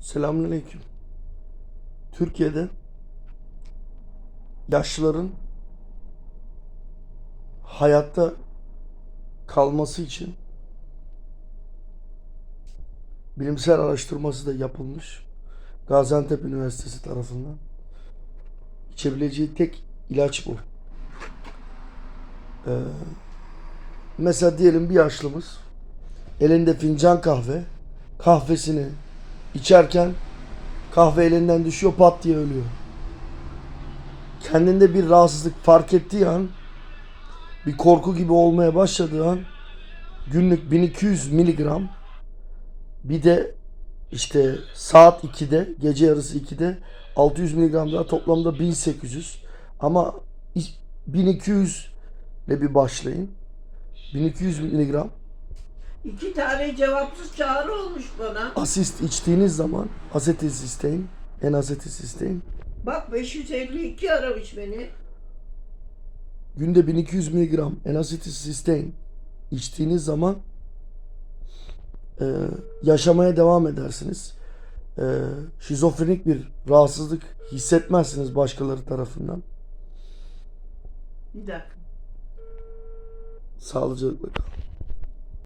Selamünaleyküm. Türkiye'de yaşlıların hayatta kalması için bilimsel araştırması da yapılmış. Gaziantep Üniversitesi tarafından. İçebileceği tek ilaç bu. Ee, mesela diyelim bir yaşlımız elinde fincan kahve kahvesini içerken kahve elinden düşüyor pat diye ölüyor. Kendinde bir rahatsızlık fark ettiği an bir korku gibi olmaya başladığı an günlük 1200 miligram bir de işte saat 2'de gece yarısı 2'de 600 miligram daha toplamda 1800 ama 1200 ile bir başlayın. 1200 miligram İki tane cevapsız çağrı olmuş bana. asist içtiğiniz zaman asetisistein, en asetisistein Bak 552 aramış beni. günde 1200 miligram en asetisistein içtiğiniz zaman e, yaşamaya devam edersiniz. E, şizofrenik bir rahatsızlık hissetmezsiniz başkaları tarafından. Bir dakika. Sağlıcakla kalın.